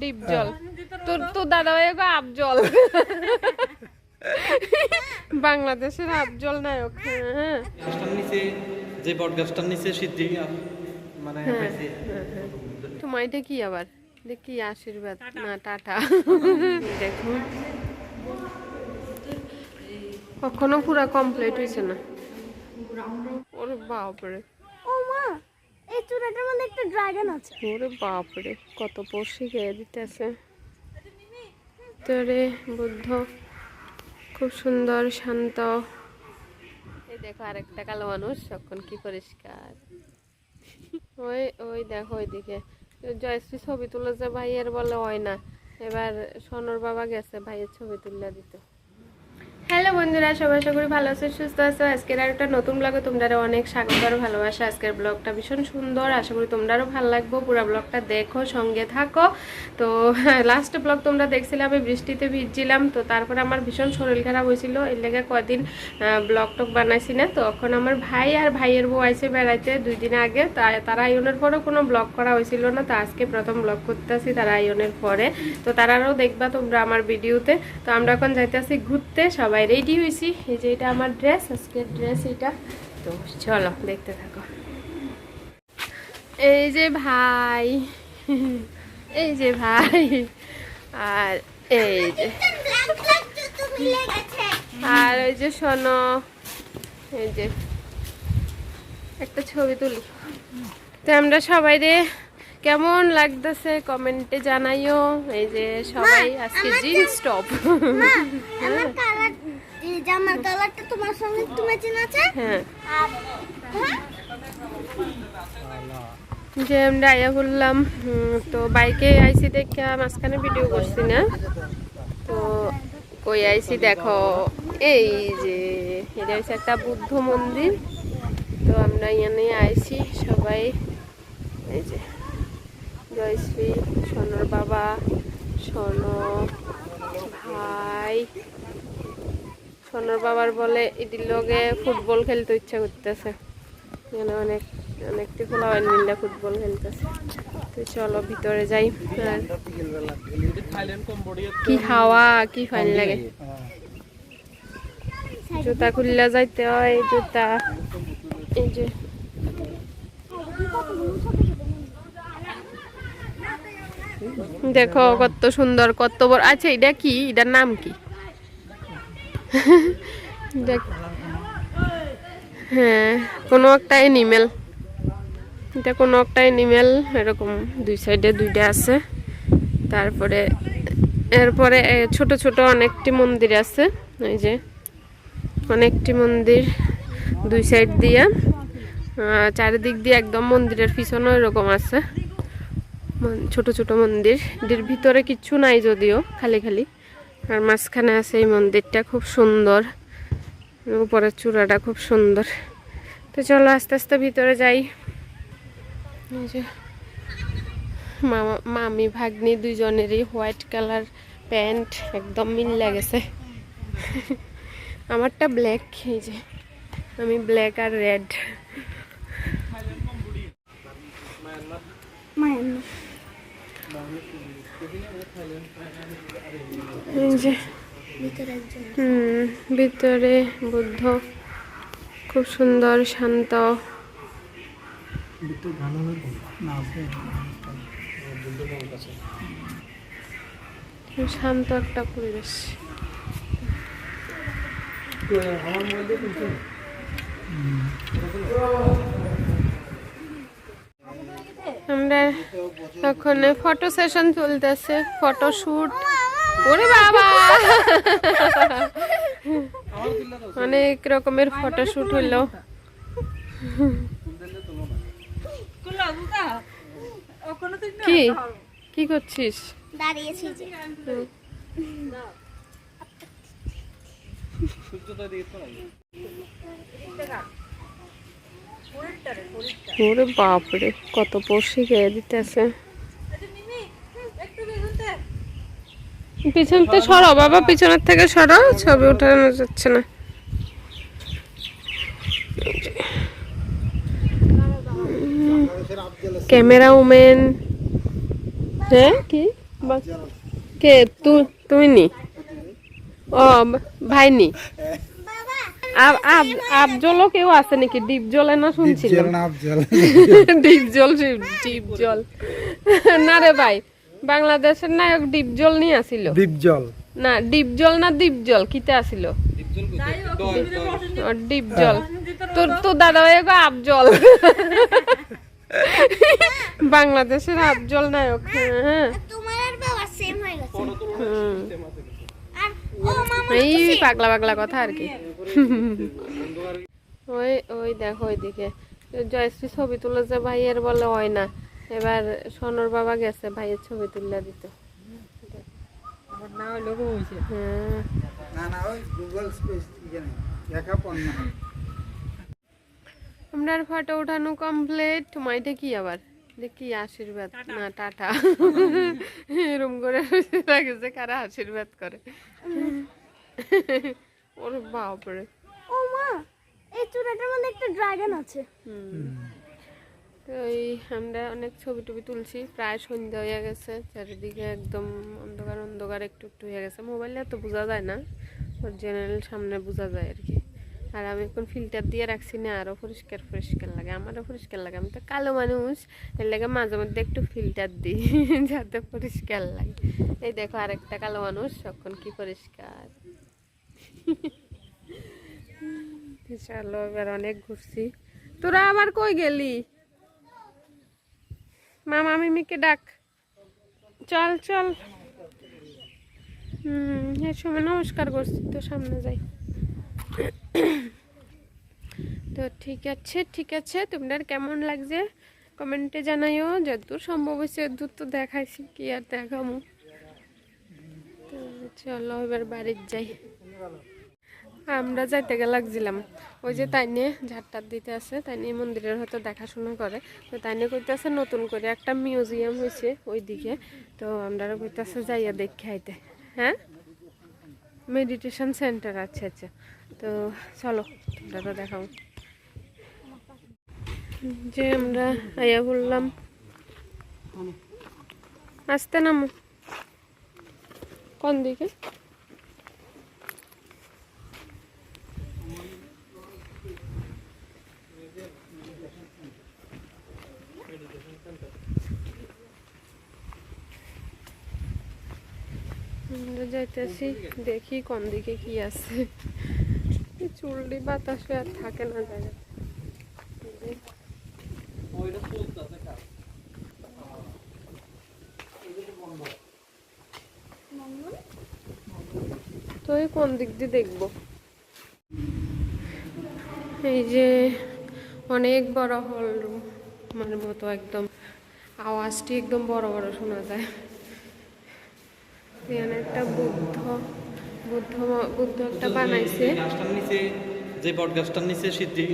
Deep জল। তোর তো দাদা ভাই গো আবজল বাংলাদেশের আবজল নায়ক হ্যাঁ। নিচে যে বট গাছটার নিচে সিদ্ধি মানে তোমার এটা কি আবার? দেখি আশীর্বাদ? না টাটা। দেখুন কখনো পুরা কমপ্লিট হয়েছে না। ওরে বাপরে। চূড়াটার মধ্যে একটা ড্রাগন আছে। ওরে বাপরে কত পড়শি খেয়ে দিতেছে। তোরে বুদ্ধ খুব সুন্দর শান্ত। এই দেখো আরেকটা কালো মানুষ তখন কি পরিষ্কার। ওই ওই দেখো ওইদিকে। জয়শ্রী ছবি তুলেছে ভাইয়ের বলে হয় না। এবার সোনর বাবা গেছে ভাইয়ের ছবি তুলে দিতে। বন্ধুরা, সবাই আশা করি ভালো আছো, সুস্থ আছো। আজকের আর একটা নতুন ব্লগে তোমরা অনেক স্বাগত আর ভালোবাসা। আজকের ব্লগটা ভীষণ সুন্দর, আশা করি তোমরাও ভালো লাগবো। পুরো ব্লগটা দেখো, সঙ্গে থাকো। তো লাস্ট ব্লগ তোমরা দেখছিলে আমি বৃষ্টিতে ভিজছিলাম। তো, তারপরে আমার ভীষণ শরীর খারাপ হয়েছিল। এর লেগে কদিন ব্লগ টক বানাইছি না। তো, এখন আমার ভাই আর ভাইয়ের বউ আইসে বেড়াইতে দুই দিন আগে। তারা আইনের পরেও কোনো ব্লগ করা হয়েছিল না। তো, আজকে প্রথম ব্লগ করতেছি তারা আইনের পরে। তো তারাও দেখবা তোমরা আমার ভিডিওতে তো, আমরা এখন যাইতেছি ঘুরতে। সবাই রেডি হয়েছি। এই যে এটা আমার ড্রেস আজকের ড্রেস এটা। তো চলো দেখতে থাকো। এই যে ভাই এই যে ভাই আর এই যে আর ওই যে শোনো এই যে একটা ছবি তুলি। তো আমরা সবাই রে কেমন লাগতেছে কমেন্টে জানাইও। এই যে সবাই আজকে জিন্স টপ। এই জামার কালারটা তোমার সঙ্গে একটু ম্যাচিং আছে? হ্যাঁ। আর হ্যাঁ? যে আমরা আয়া করলাম তো বাইকে আইসি দেখে মাঝখানে ভিডিও করছি না। তো কই আইসি দেখো এই যে এটা হচ্ছে একটা বুদ্ধ মন্দির। তো আমরা এখানে আইসি সবাই। এই যে জয়শ্রী সোনর বাবা সোন ভাই সোনর বাবার বলে এটির লগে ফুটবল খেলতে ইচ্ছা করতেছে। এখানে অনেক, অনেকটি খোলা হয় মিল্লা ফুটবল খেলতেছে। তো চলো ভিতরে যাই। আর কি হাওয়া, কি ফাইন লাগে। জুতা খুললে যাইতে হয়, জুতা। এই যে। দেখো কত সুন্দর, কত বড়। আচ্ছা এটা কি? এটার নাম কি? দেখ। হ্যাঁ কোনো একটা এনিমেল এটা কোনো একটা এনিমেল এরকম দুই সাইডে দুইটা আছে। তারপরে, এরপরে ছোট ছোট অনেকটি মন্দির আছে। ওই যে, অনেকটি মন্দির দুই সাইড দিয়ে। চারিদিক দিয়ে একদম মন্দিরের পিছনে এরকম আছে। ছোট ছোট মন্দির। এর ভিতরে কিচ্ছু নাই যদিও, খালি খালি। আর মাঝখানে আছে এই মন্দিরটা, খুব সুন্দর। উপরের চূড়াটা খুব সুন্দর। তো চলো আস্তে আস্তে ভিতরে যাই। মামা, মামি, ভাগ্নি দুজনেরই হোয়াইট কালার প্যান্ট একদম মিল লাগেছে। আমারটা ব্ল্যাক, এই যে আমি ব্ল্যাক আর রেড। এই যে ভিতরে হুম ভিতরে বুদ্ধ খুব সুন্দর শান্ত। খুব শান্ত একটা পরিবেশ। আমরা এখন ফটো সেশন চলতেছে ফটো শুট ওরে বাবা। অনেক রকমের ফটো শুট হইল কি? কি করছিস? দাঁড়িয়েছি ওরে বাপরে কত পড়শি খেয়ে দিতেছে। পিছন থেকে সরো বাবা পিছনের থেকে সরো ছবি উঠানো যাচ্ছে না। ক্যামেরা উমেন। হ্যাঁ কি? কে? তু- তুমি নি? ও ভাই নি? আব আব আবজলও কেউ আছে নাকি? ডিপ জলে না শুনছিলাম? ডিপ জল ডিপ জল না রে ভাই। বাংলাদেশের নায়ক ডিপ জল নিয়ে আসিল। দ্বীপ জল না ডিপ জল না দ্বীপ জল কিতে আসিল ও, ডিপ জল তোর তো দাদা হয়ে গো আবজল বাংলাদেশের আবজল নায়ক হ্যাঁ হ্যাঁ। তোমার আর বাবা সেম হয়ে গেছে। হুম। আর ও মামা এই পাগলা পাগলা কথা আর কি। ওই ওই দেখো ওইদিকে। জয়শ্রী ছবি তুলেছে ভাইয়ের বলে হয় না। এবার সোনর বাবা গেছে ভাইয়ের ছবি তুলে দিত। হ্যাঁ। না না ওই গুগল স্পেস এখানে একা পণ্য আপনার ফটো উঠানো কমপ্লিট মাইটা কি আবার? দেখি আশীর্বাদ? না টাটা। এরম করে লাগছে কারা আশীর্বাদ করে। ওর বাপরে। ও মা এই চূড়াটার মধ্যে একটা ড্রাগন আছে। তো এই আমরা অনেক ছবি টবি তুলছি, প্রায় সন্ধ্যা হয়ে গেছে, চারিদিকে একদম অন্ধকার অন্ধকার একটু একটু হয়ে গেছে। মোবাইলে এত বোঝা যায় না অরিজিনাল সামনে বোঝা যায় আর কি। আর আমি এখন ফিল্টার দিয়ে রাখছি না আরও পরিষ্কার পরিষ্কার লাগে, আমারও পরিষ্কার লাগে। আমি তো কালো মানুষ, এর লাগে মাঝে মধ্যে একটু ফিল্টার দিই, যাতে পরিষ্কার লাগে। এই দেখো আরেকটা কালো মানুষ তখন কি পরিষ্কার। চলো, এবার অনেক ঘুরছি। তোরা আবার কই গেলি? মামা মিমিকে ডাক। চল চল। হুম এই সময় নমস্কার করছি তো, সামনে যাই। তো ঠিক আছে ঠিক আছে। তোমাদের কেমন লাগছে? কমেন্টে জানাইও। যতদূর সম্ভব হয়েছে, যতদূর তো দেখাইছি, কি আর দেখামু। তো চলো, এবার বাড়ির যাই। আমরা যাইতে গেলে লাগছিলাম। ওই যে তাই নিয়ে ঝাড়টার দিতে আছে তাই নিয়ে মন্দিরের হয়তো দেখাশোনা করে। তো তাই নিয়ে কইতেছে নতুন করে একটা মিউজিয়াম হয়েছে ওই দিকে তো আমরা কইতেছে যাইয়া দেখে আইতে। হ্যাঁ? মেডিটেশন সেন্টার আছে আচ্ছা। তো চলো তো দেখাও। যে আমরা আইয়া বললাম, আসতে নামো। কোন দিকে? আমরা যাইতেছি, দেখি কোন দিকে কি আছে। চুলটি বাতাসে আর থাকে না জায়গা তো এই কোন দিক দিয়ে দেখব? এই যে অনেক বড় হল রুম। মানে মতো একদম আওয়াজটি একদম বড় বড় শোনা যায়। এখানে একটা বুদ্ধ বুদ্ধ বুদ্ধ একটা বানাইছে। গাছটার নিচে যে বট গাছটার নিচে সিদ্ধি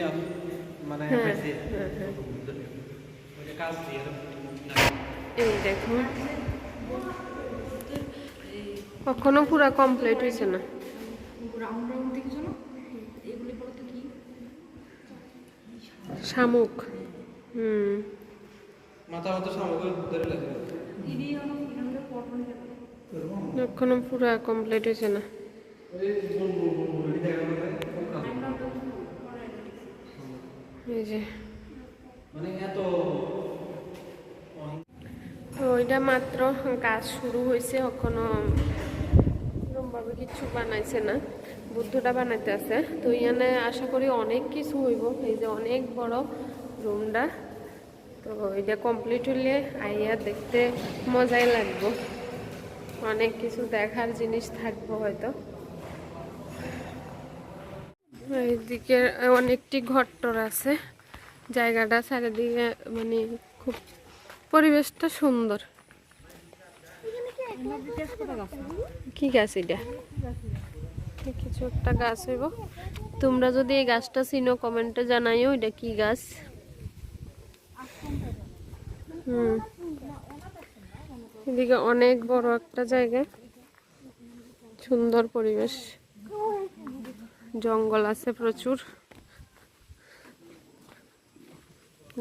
মানে হ্যাঁ। হ্যাঁ হ্যাঁ। ওইটা কাজ দিয়ে এই দেখো। কখনো পুরা কমপ্লিট হয়েছে না। শামুক হুম। মাথা মতো সামগ্রী ধরে লাগে এখনও পুরা কমপ্লিট হয়েছে না। তো ওইটা মাত্র কাজ শুরু হয়েছে, এখনও এরকমভাবে কিছু বানাইছে না, বুদ্ধটা বানাইতে আছে। তো ইয়ানে আশা করি অনেক কিছু হইব, এই যে অনেক বড় রুমটা। তো এটা কমপ্লিট হলে আইয়া দেখতে মজাই লাগবে। অনেক কিছু দেখার জিনিস থাকব হয়তো। এইদিকে অনেকটি ঘরটর আছে। জায়গাটা চারিদিকে মানে খুব পরিবেশটা সুন্দর। কি গাছ এটা? কিছু একটা গাছ হইব। তোমরা যদি এই গাছটা চিনো কমেন্টে জানাইও এটা কি গাছ। হুম। এদিকে অনেক বড় একটা জায়গা সুন্দর পরিবেশ। জঙ্গল আছে প্রচুর।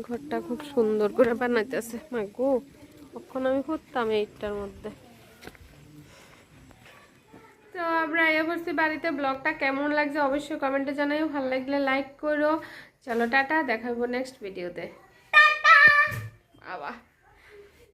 ঘরটা খুব সুন্দর করে বানাইতেছে। মা গো, কখন আমি করতাম এইটার মধ্যে? তো আমরা এ করছি বাড়িতে ব্লগটা কেমন লাগছে অবশ্যই কমেন্টে জানাই ভালো লাগলে লাইক করো। চলো টাটা দেখাবো নেক্সট ভিডিওতে বাবা।